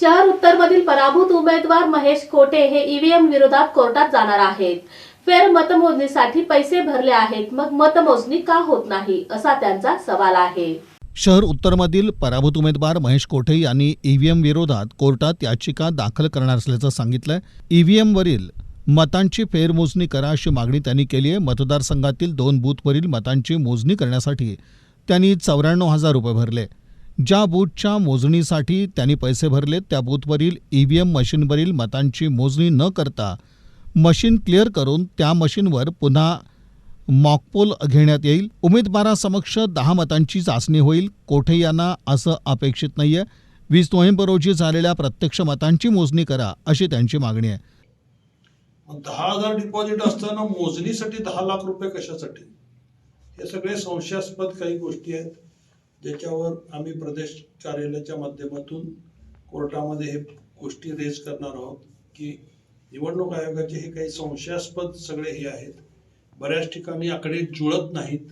शहर उत्तरमधील पराभूत उमेदवार महेश कोटे हे ईव्हीएम विरोधात कोर्टात जाणार आहेत. फेर मतमोजणीसाठी पैसे भरले आहेत. मग मतमोजणी का होत नाही? असा त्यांचा सवाल आहे. शहर उत्तरमधील पराभूत उमेदवार महेश कोठे यांनी ईव्हीएम विरोधात कोर्टात याचिका दाखल करणार असल्याचं सांगितलंय. ईव्हीएमवरील मतांची फेरमोजणी करा अशी मागणी त्यांनी केली आहे. मतदारसंघातील दोन बूथवरील मतांची मोजणी करण्यासाठी त्यांनी चौऱ्याण्णव हजार रुपये भरले. ज्या बूथच्या मोजणीसाठी त्यांनी पैसे भरले त्या बूथवरील ईव्हीएम मशीनवरील मतांची मोजणी न करता मशीन क्लिअर करून त्या मशीनवर पुन्हा मॉकपोल घेण्यात येईल. उमेदवारासमक्ष दहा मतांची चाचणी होईल. कोठे यांना असं अपेक्षित नाही आहे वीस नोव्हेंबर रोजी झालेल्या प्रत्यक्ष मतांची मोजणी करा अशी त्यांची मागणी आहे. दहा हजार डिपॉझिट असताना मोजणीसाठी दहा लाख रुपये कशासाठी? हे सगळे संशयास्पद काही गोष्टी आहेत. ज्याच्यावर आम्ही प्रदेश कार्यालयाच्या माध्यमातून कोर्टामध्ये हे गोष्टी रेज करणार आहोत की निवडणूक आयोगाचे हे काही संशयास्पद सगळे हे आहेत. बऱ्याच ठिकाणी आकडे जुळत नाहीत.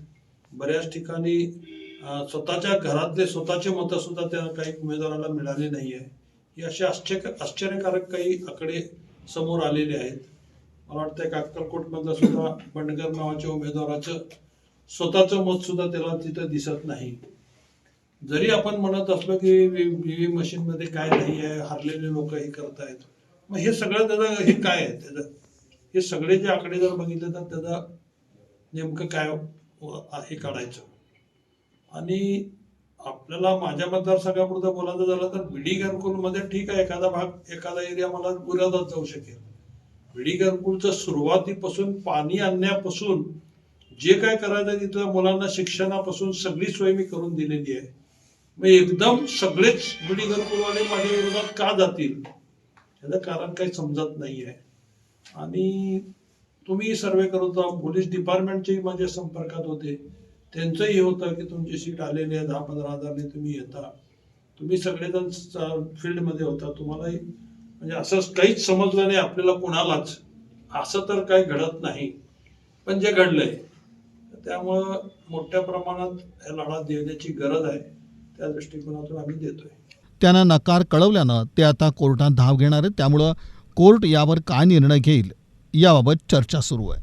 बऱ्याच ठिकाणी स्वतःच्या घरातले स्वतःचे मतंसुद्धा त्या काही उमेदवाराला मिळाले नाही आहे हे असे आश्चर्य आश्चर्यकारक काही आकडे समोर आलेले आहेत. मला वाटतं एक अक्कलकोटमधलं सुद्धा बंडगर नावाच्या उमेदवाराचं स्वतःचं मतसुद्धा त्याला तिथं दिसत नाही. जरी आपण म्हणत असलो की व्हीव्ही मशीनमध्ये काय नाही आहे हरलेले लोक हे करतायत. मग हे सगळं त्याचं हे काय आहे? त्याचं हे सगळे जे आकडे जर बघितले तर त्याचा नेमकं काय हे काढायचं? आणि आपल्याला माझ्या मतदारसंघापुरतं बोलायचं झालं तर विडी घरकुलमध्ये ठीक आहे एखादा भाग एखादा एरिया मला विरोधात जाऊ शकेल. विडी घरकुलचं सुरुवातीपासून पाणी आणण्यापासून जे काय करायचं तिथं मुलांना शिक्षणापासून सगळी सोय मी करून दिलेली आहे. मग एकदम सगळेच बिडी घरकुलवाले माझ्या विरोधात का जातील? याचं कारण काही समजत नाही आहे आणि तुम्ही सर्वे करत जा पोलीस डिपार्टमेंटचेही माझ्या संपर्कात होते. त्यांचंही होतं की तुमची सीट आलेली आहे दहा पंधरा हजारने तुम्ही येता. तुम्ही सगळेजण फील्डमध्ये होता. तुम्हालाही म्हणजे असं काहीच समजलं नाही आपल्याला कोणालाच. असं तर काही घडत नाही. पण जे घडलंय त्यामुळं मोठ्या प्रमाणात ह्या लढा देण्याची गरज आहे. त्या दृष्टिकोनातून आम्ही देतोय. त्यांना नकार कळवल्यानं ते आता कोर्टात धाव घेणार आहेत. त्यामुळं कोर्ट यावर काय निर्णय घेईल याबाबत चर्चा सुरू आहे.